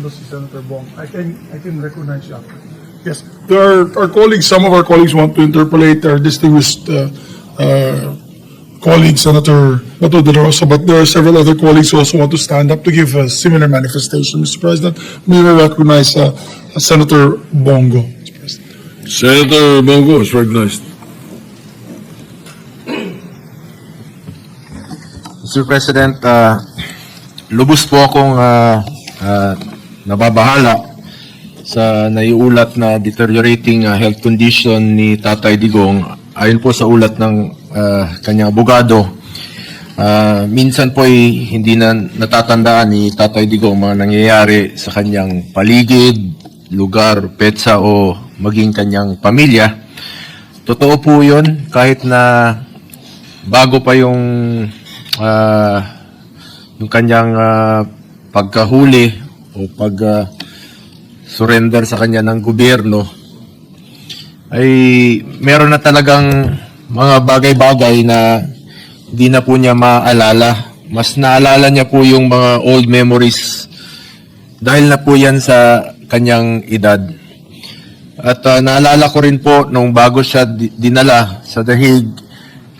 Nando si Senator Bong. I can, I can recognize you after. Yes, there are, our colleagues, some of our colleagues want to interpolate our distinguished, uh, uh, colleague, Senator Bato de la Rosa, but there are several other colleagues who also want to stand up to give a similar manifestation, Mr. President. May I recognize, uh, Senator Bongo, Mr. President. Senator Bongo is recognized. Mr. President, uh, lubos po akong uh, uh, nababahala sa naiulat na deteriorating uh, health condition ni Tatay Digong. Ayon po sa ulat ng uh, kanyang abogado, uh, minsan po ay hindi na natatandaan ni Tatay Digong mga nangyayari sa kanyang paligid, lugar, petsa o maging kanyang pamilya. Totoo po yun kahit na bago pa yung ah, yung kanyang ah, pagkahuli o pag ah, surrender sa kanya ng gobyerno ay meron na talagang mga bagay-bagay na hindi na po niya maalala. Mas naalala niya po yung mga old memories dahil na po yan sa kanyang edad. At ah, naalala ko rin po nung bago siya di- dinala sa Dahig,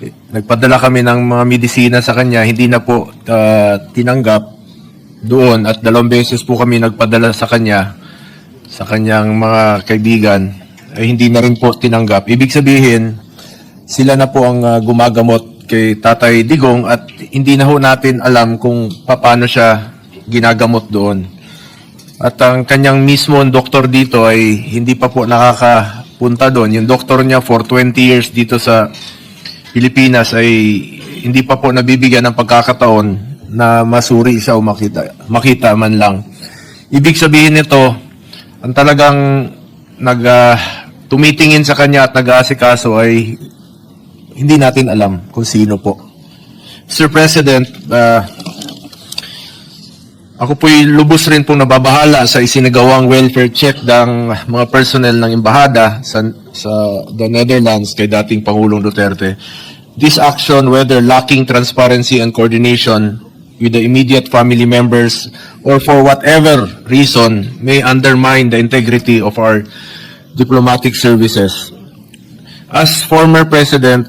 eh, nagpadala kami ng mga medisina sa kanya, hindi na po ah, tinanggap doon at dalawang beses po kami nagpadala sa kanya sa kanyang mga kaibigan ay hindi na rin po tinanggap. Ibig sabihin, sila na po ang ah, gumagamot kay Tatay Digong at hindi na ho natin alam kung paano siya ginagamot doon. At ang kanyang mismo doktor dito ay hindi pa po nakakapunta doon. Yung doktor niya for 20 years dito sa Pilipinas ay hindi pa po nabibigyan ng pagkakataon na masuri siya o makita, makita man lang. Ibig sabihin nito, ang talagang nag, ah, tumitingin sa kanya at nag-aasikaso ay hindi natin alam kung sino po. Sir President, ah, ako po'y lubos rin pong nababahala sa isinagawang welfare check ng mga personnel ng embahada sa, sa the Netherlands kay dating Pangulong Duterte. This action, whether lacking transparency and coordination with the immediate family members or for whatever reason, may undermine the integrity of our diplomatic services. As former President,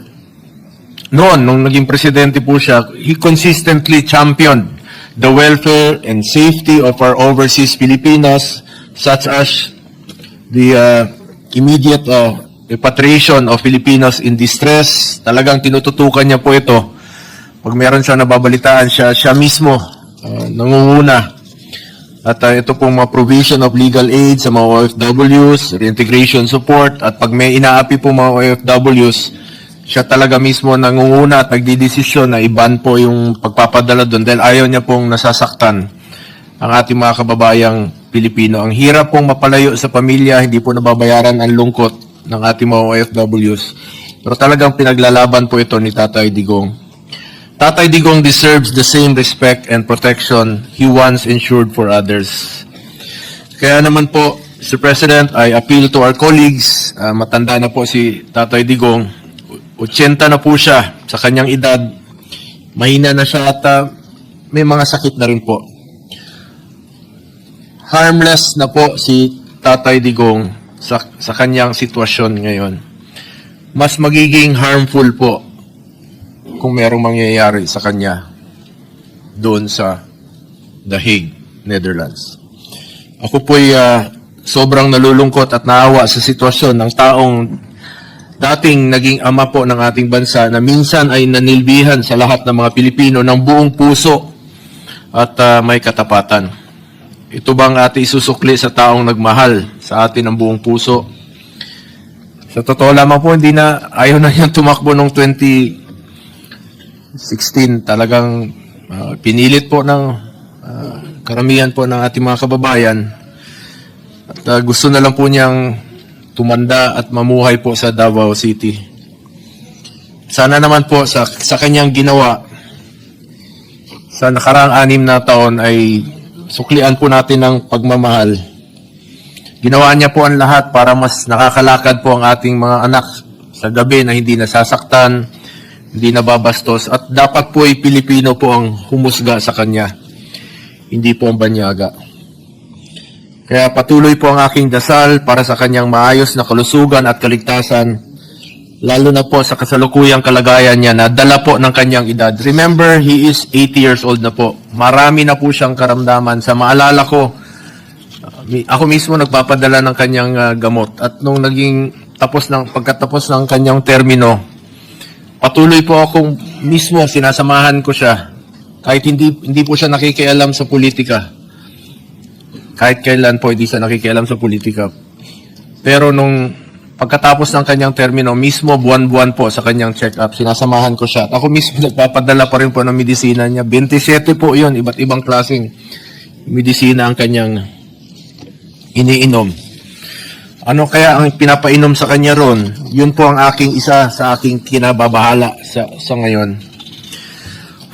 noon, nung naging presidente po siya, he consistently championed the welfare and safety of our overseas Filipinos, such as the uh, immediate uh, repatriation of Filipinos in distress. Talagang tinututukan niya po ito. Pag meron siya nababalitaan siya, siya mismo uh, nangunguna. At uh, ito pong mga provision of legal aid sa mga OFWs, reintegration support, at pag may inaapi po mga OFWs, siya talaga mismo nangunguna at nagdidesisyon na iban po yung pagpapadala doon dahil ayaw niya pong nasasaktan ang ating mga kababayang Pilipino. Ang hirap pong mapalayo sa pamilya, hindi po nababayaran ang lungkot ng ating mga OFWs. Pero talagang pinaglalaban po ito ni Tatay Digong. Tatay Digong deserves the same respect and protection he once ensured for others. Kaya naman po, Mr. President, I appeal to our colleagues, ah, matanda na po si Tatay Digong, 80 na po siya sa kanyang edad, mahina na siya at ah, may mga sakit na rin po. Harmless na po si Tatay Digong sa, sa kanyang sitwasyon ngayon. Mas magiging harmful po kung merong mangyayari sa kanya doon sa The Hague, Netherlands. Ako po'y ah, sobrang nalulungkot at naawa sa sitwasyon ng taong dating naging ama po ng ating bansa na minsan ay nanilbihan sa lahat ng mga Pilipino ng buong puso at ah, may katapatan. Ito bang ati isusukli sa taong nagmahal sa atin ng buong puso? Sa totoo lamang po, hindi na, ayaw na niyang tumakbo noong 2016. Talagang ah, pinilit po ng ah, karamihan po ng ating mga kababayan. At ah, gusto na lang po niyang tumanda at mamuhay po sa Davao City. Sana naman po sa, sa kanyang ginawa sa nakaraang anim na taon ay suklian po natin ng pagmamahal. Ginawa niya po ang lahat para mas nakakalakad po ang ating mga anak sa gabi na hindi nasasaktan, hindi nababastos, at dapat po ay Pilipino po ang humusga sa kanya, hindi po ang banyaga. Kaya patuloy po ang aking dasal para sa kanyang maayos na kalusugan at kaligtasan, lalo na po sa kasalukuyang kalagayan niya na dala po ng kanyang edad. Remember, he is 80 years old na po. Marami na po siyang karamdaman. Sa maalala ko, ako mismo nagpapadala ng kanyang uh, gamot. At nung naging tapos ng, pagkatapos ng kanyang termino, patuloy po akong mismo sinasamahan ko siya. Kahit hindi, hindi po siya nakikialam sa politika kahit kailan po hindi siya nakikialam sa politika. Pero nung pagkatapos ng kanyang termino, mismo buwan-buwan po sa kanyang check-up, sinasamahan ko siya. Ako mismo nagpapadala pa rin po ng medisina niya. 27 po yun, iba't ibang klaseng medisina ang kanyang iniinom. Ano kaya ang pinapainom sa kanya ron? Yun po ang aking isa sa aking kinababahala sa, sa ngayon.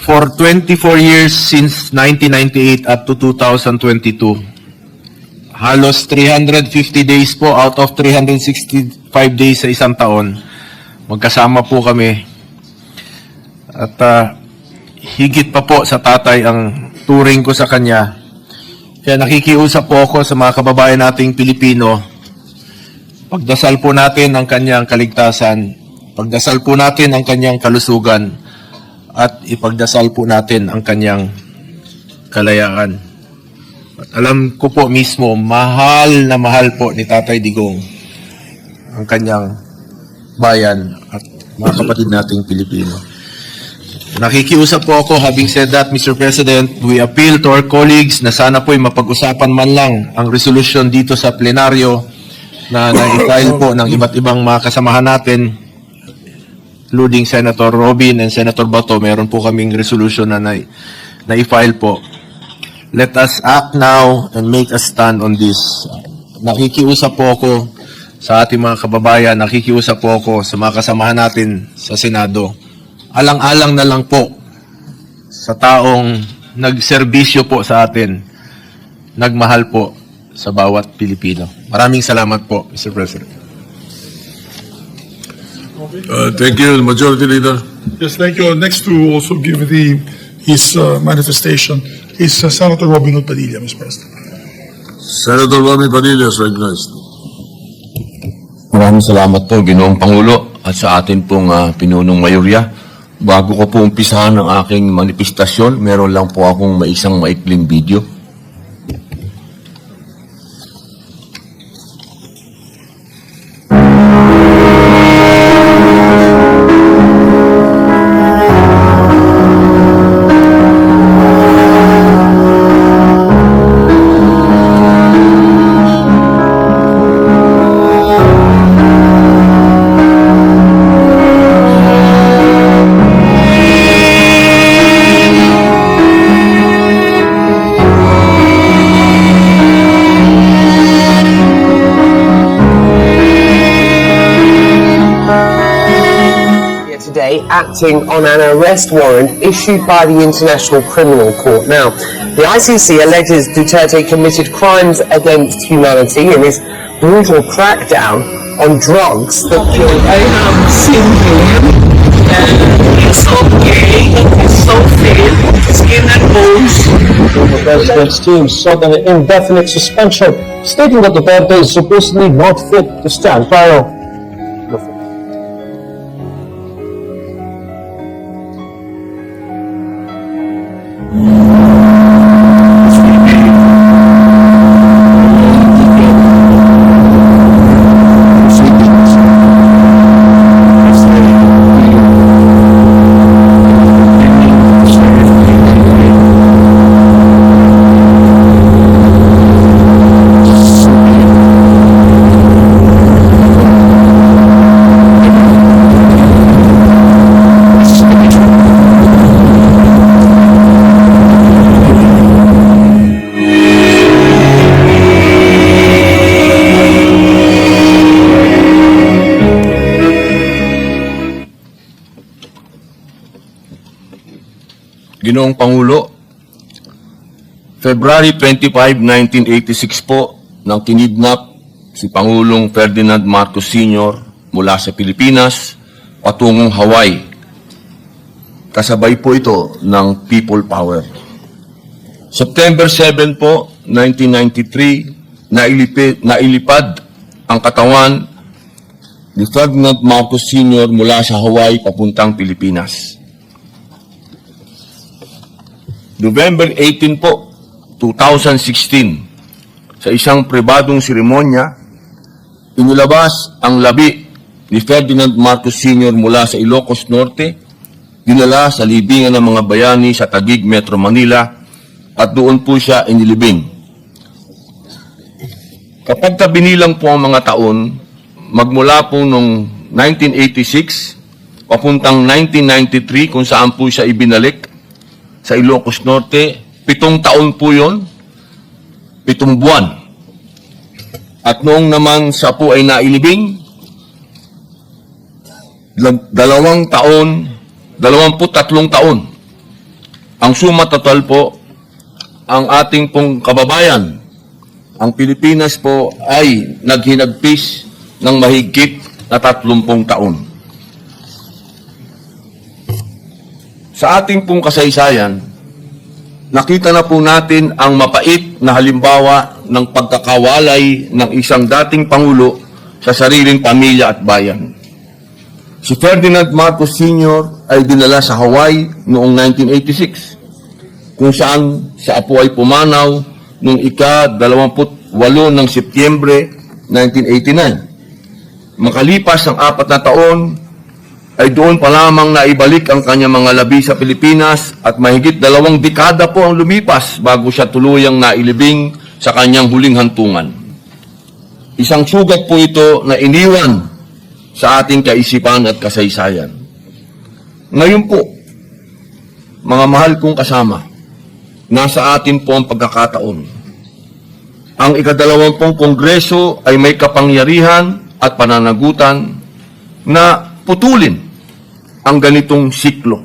For 24 years since 1998 up to 2022, halos 350 days po out of 365 days sa isang taon. Magkasama po kami. At ah, higit pa po sa tatay ang turing ko sa kanya. Kaya nakikiusap po ako sa mga kababayan nating Pilipino. Pagdasal po natin ang kanyang kaligtasan. Pagdasal po natin ang kanyang kalusugan. At ipagdasal po natin ang kanyang kalayaan. At alam ko po mismo, mahal na mahal po ni Tatay Digong ang kanyang bayan at mga kapatid nating Pilipino. Nakikiusap po ako, having said that, Mr. President, we appeal to our colleagues na sana po'y mapag-usapan man lang ang resolution dito sa plenaryo na na-file po ng iba't ibang mga kasamahan natin, including Senator Robin and Senator Bato. Meron po kaming resolution na na- na-file po. Let us act now and make a stand on this. Nakikiusap po ako sa ating mga kababayan, nakikiusap po ako sa mga kasamahan natin sa Senado. Alang-alang na lang po sa taong nagserbisyo po sa atin, nagmahal po sa bawat Pilipino. Maraming salamat po, Mr. President. Uh, thank you, Majority Leader. Yes, thank you. Next to also give the, his uh, manifestation is uh, Senator Robin Hood Padilla, Mr. President. Senator Rami Padilla is recognized. Maraming salamat po, Ginoong Pangulo, at sa atin pong ah, pinunong mayorya. Bago ko po umpisahan ang aking manifestasyon, meron lang po akong maisang maikling video. Acting on an arrest warrant issued by the International Criminal Court. Now, the ICC alleges Duterte committed crimes against humanity in his brutal crackdown on drugs that killed. I have seen him and he's so gay, he's so thin, skin and bones. The president's team sought an indefinite suspension, stating that Duterte is supposedly not fit to stand trial. Ginoong Pangulo, February 25, 1986 po, nang kinidnap si Pangulong Ferdinand Marcos Sr. mula sa Pilipinas patungong Hawaii. Kasabay po ito ng People Power. September 7 po, 1993, nailipid, nailipad ang katawan ni Ferdinand Marcos Sr. mula sa Hawaii papuntang Pilipinas. November 18 po, 2016, sa isang pribadong seremonya, inilabas ang labi ni Ferdinand Marcos Sr. mula sa Ilocos Norte, dinala sa libingan ng mga bayani sa Taguig, Metro Manila, at doon po siya inilibing. Kapag ka binilang po ang mga taon, magmula po nung 1986, papuntang 1993, kung saan po siya ibinalik sa Ilocos Norte, pitong taon po yon, pitong buwan. At noong naman siya po ay nailibing, dalawang taon, dalawamput tatlong taon. Ang suma total po, ang ating pong kababayan, ang Pilipinas po ay naghinagpis ng mahigit na tatlumpong taon. Sa ating pong kasaysayan, nakita na po natin ang mapait na halimbawa ng pagkakawalay ng isang dating Pangulo sa sariling pamilya at bayan. Si Ferdinand Marcos Sr. ay dinala sa Hawaii noong 1986 kung saan sa apo ay pumanaw noong ika-28 ng Setyembre 1989. Makalipas ang apat na taon, ay doon pa lamang naibalik ang kanyang mga labi sa Pilipinas at mahigit dalawang dekada po ang lumipas bago siya tuluyang nailibing sa kanyang huling hantungan. Isang sugat po ito na iniwan sa ating kaisipan at kasaysayan. Ngayon po, mga mahal kong kasama, nasa atin po ang pagkakataon. Ang ikadalawampung kongreso ay may kapangyarihan at pananagutan na putulin ang ganitong siklo.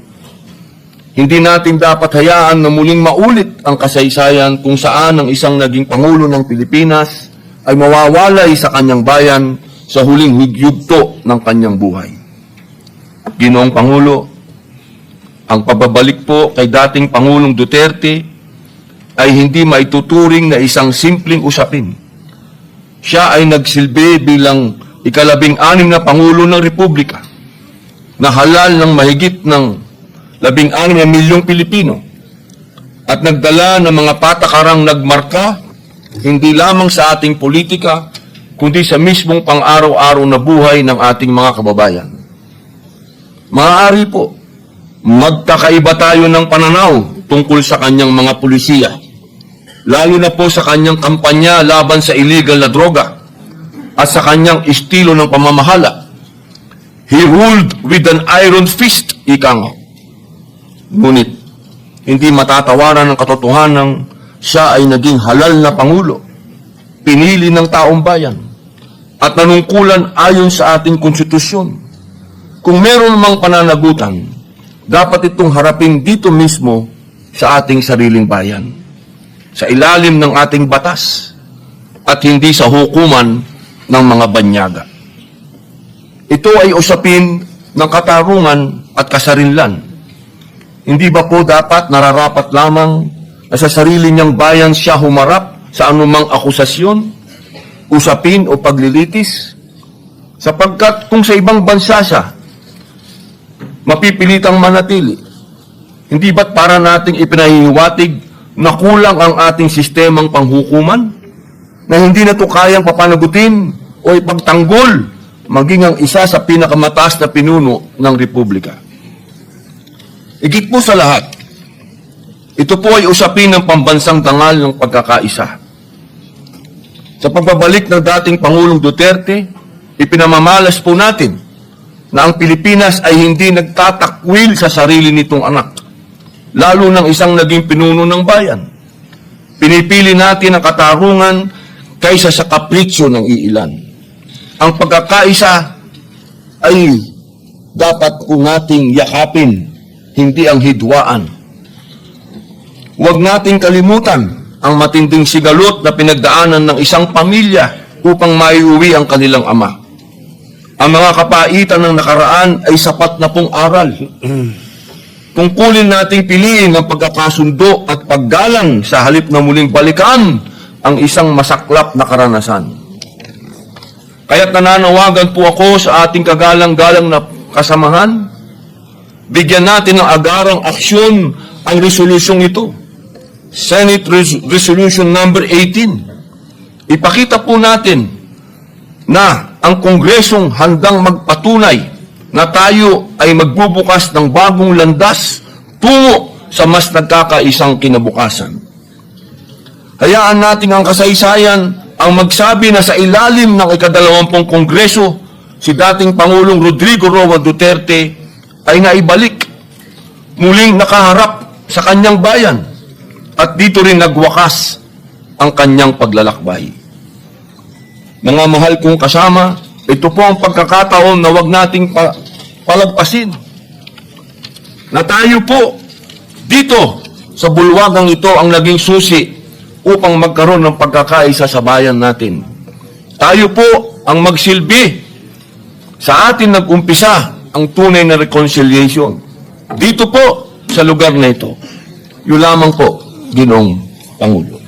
Hindi natin dapat hayaan na muling maulit ang kasaysayan kung saan ang isang naging Pangulo ng Pilipinas ay mawawalay sa kanyang bayan sa huling higyugto ng kanyang buhay. Ginoong Pangulo, ang pababalik po kay dating Pangulong Duterte ay hindi maituturing na isang simpleng usapin. Siya ay nagsilbi bilang ikalabing anim na Pangulo ng Republika na halal ng mahigit ng labing anim na milyong Pilipino at nagdala ng mga patakarang nagmarka hindi lamang sa ating politika kundi sa mismong pang-araw-araw na buhay ng ating mga kababayan. Maaari po, magkakaiba tayo ng pananaw tungkol sa kanyang mga pulisiya, lalo na po sa kanyang kampanya laban sa illegal na droga at sa kanyang estilo ng pamamahala. He ruled with an iron fist, ika nga. Ngunit, hindi matatawaran ng katotohanan siya ay naging halal na Pangulo, pinili ng taong bayan, at nanungkulan ayon sa ating konstitusyon. Kung meron mang pananagutan, dapat itong harapin dito mismo sa ating sariling bayan, sa ilalim ng ating batas, at hindi sa hukuman ng mga banyaga. Ito ay usapin ng katarungan at kasarinlan. Hindi ba po dapat nararapat lamang na sa sarili niyang bayan siya humarap sa anumang akusasyon, usapin o paglilitis? Sapagkat kung sa ibang bansa siya, mapipilitang manatili, hindi ba't para nating ipinahihiwatig na kulang ang ating sistemang panghukuman? Na hindi na ito kayang papanagutin o ipagtanggol maging ang isa sa pinakamataas na pinuno ng Republika. Igit po sa lahat, ito po ay usapin ng pambansang dangal ng pagkakaisa. Sa pagbabalik ng dating Pangulong Duterte, ipinamamalas po natin na ang Pilipinas ay hindi nagtatakwil sa sarili nitong anak, lalo ng isang naging pinuno ng bayan. Pinipili natin ang katarungan kaysa sa kapritsyo ng iilan. Ang pagkakaisa ay dapat po nating yakapin, hindi ang hidwaan. Huwag nating kalimutan ang matinding sigalot na pinagdaanan ng isang pamilya upang maiuwi ang kanilang ama. Ang mga kapaitan ng nakaraan ay sapat na pong aral. Tungkulin nating piliin ang pagkakasundo at paggalang sa halip na muling balikan ang isang masaklap na karanasan. Kaya't nananawagan po ako sa ating kagalang-galang na kasamahan, bigyan natin ng agarang aksyon ang resolusyong ito. Senate Res- Resolution number 18. Ipakita po natin na ang Kongresong handang magpatunay na tayo ay magbubukas ng bagong landas tungo sa mas nagkakaisang kinabukasan. Hayaan natin ang kasaysayan ang magsabi na sa ilalim ng ikadalawampung kongreso, si dating Pangulong Rodrigo Roa Duterte ay naibalik, muling nakaharap sa kanyang bayan, at dito rin nagwakas ang kanyang paglalakbay. Mga mahal kong kasama, ito po ang pagkakataon na wag nating pa- palagpasin. Na tayo po dito sa bulwagang ito ang naging susi upang magkaroon ng pagkakaisa sa bayan natin. Tayo po ang magsilbi sa atin nag-umpisa ang tunay na reconciliation. Dito po sa lugar na ito. Yun lamang po, Ginong Pangulo.